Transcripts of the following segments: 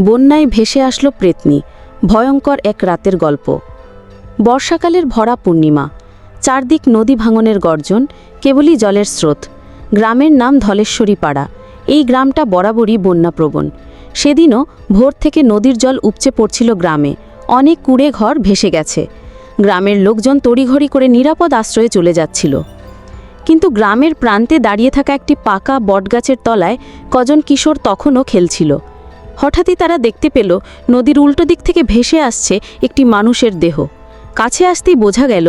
বন্যায় ভেসে আসলো প্রেতনি। ভয়ঙ্কর এক রাতের গল্প। বর্ষাকালের ভরা পূর্ণিমা। চারদিক নদী ভাঙনের গর্জন, কেবলই জলের স্রোত। গ্রামের নাম ধলেশ্বরী পাড়া এই গ্রামটা বরাবরই বন্যাপ্রবণ। সেদিনও ভোর থেকে নদীর জল উপচে পড়ছিল গ্রামে। অনেক কুড়ে ঘর ভেসে গেছে। গ্রামের লোকজন তড়িঘড়ি করে নিরাপদ আশ্রয়ে চলে যাচ্ছিল। কিন্তু গ্রামের প্রান্তে দাঁড়িয়ে থাকা একটি পাকা বটগাছের তলায় কজন কিশোর তখনও খেলছিল। হঠাৎই তারা দেখতে পেল নদীর উল্টো দিক থেকে ভেসে আসছে একটি মানুষের দেহ। কাছে আসতেই বোঝা গেল,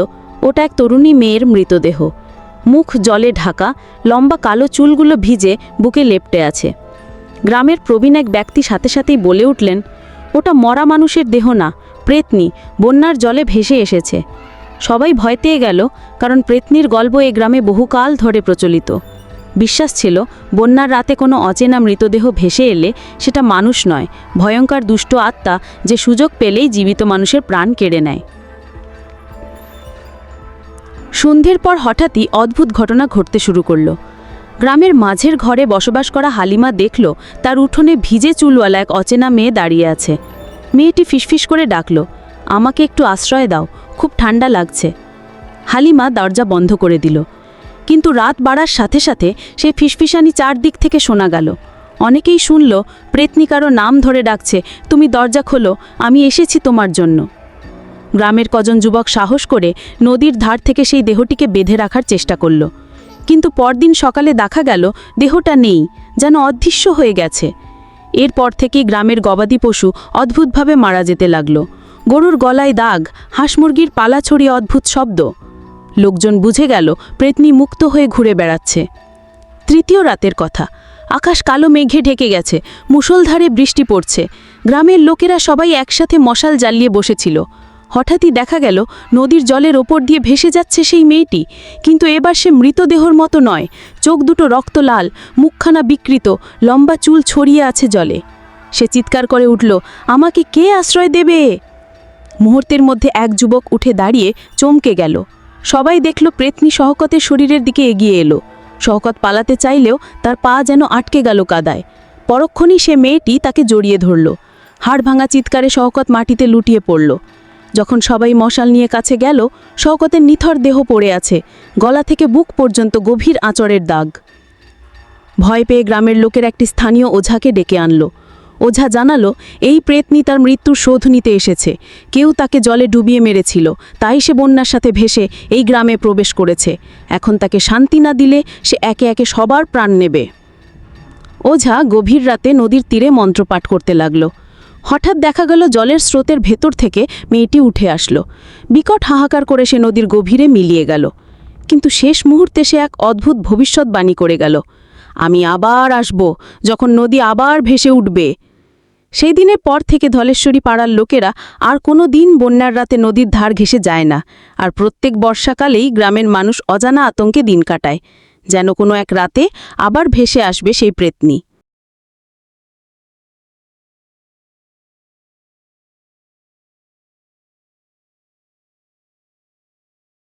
ওটা এক তরুণী মেয়ের মৃতদেহ। মুখ জলে ঢাকা, লম্বা কালো চুলগুলো ভিজে বুকে লেপটে আছে। গ্রামের প্রবীণ এক ব্যক্তি সাথে সাথেই বলে উঠলেন, ওটা মরা মানুষের দেহ না, প্রেতনি, বন্যার জলে ভেসে এসেছে। সবাই ভয় পেয়ে গেল, কারণ প্রেতনির গল্প এ গ্রামে বহুকাল ধরে প্রচলিত। বিশ্বাস ছিল, বন্যার রাতে কোনো অচেনা মৃতদেহ ভেসে এলে সেটা মানুষ নয়, ভয়ঙ্কর দুষ্ট আত্মা যে সুযোগ পেলেই জীবিত মানুষের প্রাণ কেড়ে নেয়। সন্ধ্যের পর হঠাৎই অদ্ভুত ঘটনা ঘটতে শুরু করল। গ্রামের মাঝের ঘরে বসবাস করা হালিমা দেখল, তার উঠোনে ভিজে চুলওয়ালা এক অচেনা মেয়ে দাঁড়িয়ে আছে। মেয়েটি ফিসফিস করে ডাকল, আমাকে একটু আশ্রয় দাও, খুব ঠান্ডা লাগছে। হালিমা দরজা বন্ধ করে দিল। কিন্তু রাত বাড়ার সাথে সাথে সেই ফিসফিসানি চারদিক থেকে শোনা গেল। অনেকেই শুনল প্রেতনিকারও নাম ধরে ডাকছে, তুমি দরজা খোলো, আমি এসেছি তোমার জন্য। গ্রামের কজন যুবক সাহস করে নদীর ধার থেকে সেই দেহটিকে বেঁধে রাখার চেষ্টা করল। কিন্তু পরদিন সকালে দেখা গেল, দেহটা নেই, যেন অদৃশ্য হয়ে গেছে। এরপর থেকেই গ্রামের গবাদি পশু অদ্ভুতভাবে মারা যেতে লাগল। গরুর গলায় দাগ, হাঁস মুরগির পালা ছড়িয়ে অদ্ভুত শব্দ। লোকজন বুঝে গেল প্রেতনি মুক্ত হয়ে ঘুরে বেড়াচ্ছে। তৃতীয় রাতের কথা। আকাশ কালো মেঘে ঢেকে গেছে, মুষলধারে বৃষ্টি পড়ছে। গ্রামের লোকেরা সবাই একসাথে মশাল জ্বালিয়ে বসেছিল। হঠাৎই দেখা গেল, নদীর জলের ওপর দিয়ে ভেসে যাচ্ছে সেই মেয়েটি। কিন্তু এবার সে মৃতদেহর মতো নয়, চোখ দুটো রক্ত লাল, মুখখানা বিকৃত, লম্বা চুল ছড়িয়ে আছে জলে। সে চিৎকার করে উঠল, আমাকে কে আশ্রয় দেবে? মুহূর্তের মধ্যে এক যুবক উঠে দাঁড়িয়ে চমকে গেল। সবাই দেখল প্রেতনি শহকতের শরীরের দিকে এগিয়ে এলো। শওকত পালাতে চাইলেও তার পা যেন আটকে গেল কাদায়। পরক্ষণই সে মেয়েটি তাকে জড়িয়ে ধরল। হাড় ভাঙা চিৎকারে শওকত মাটিতে লুটিয়ে পড়ল। যখন সবাই মশাল নিয়ে কাছে গেল, শওকতের নিথর দেহ পড়ে আছে। গলা থেকে বুক পর্যন্ত গভীর আঁচড়ের দাগ। ভয় পেয়ে গ্রামের লোকের একটি স্থানীয় ওঝাকে ডেকে আনলো। ওঝা জানালো, এই প্রেতনি তার মৃত্যুর শোধ নিতে এসেছে। কেউ তাকে জলে ডুবিয়ে মেরেছিল। তাই সে বন্যার সাথে ভেসে এই গ্রামে প্রবেশ করেছে। এখন তাকে শান্তি না দিলে সে একে একে সবার প্রাণ নেবে। ওঝা গভীর রাতে নদীর তীরে মন্ত্রপাঠ করতে লাগল। হঠাৎ দেখা গেল জলের স্রোতের ভেতর থেকে মেয়েটি উঠে আসলো। বিকট হাহাকার করে সে নদীর গভীরে মিলিয়ে গেল। কিন্তু শেষ মুহূর্তে সে এক অদ্ভুত ভবিষ্যৎবাণী করে গেল। আমি আবার আসব, যখন নদী আবার ভেসে উঠবে। সেই দিনের পর থেকে ধলেশ্বরী পাড়ার লোকেরা আর কোনো দিন বন্যার রাতে নদীর ধার ঘেসে যায় না। আর প্রত্যেক বর্ষাকালেই গ্রামের মানুষ অজানা আতঙ্কে দিন কাটায়। যেন কোনো এক রাতে আবার ভেসে আসবে সেই প্রেতনি।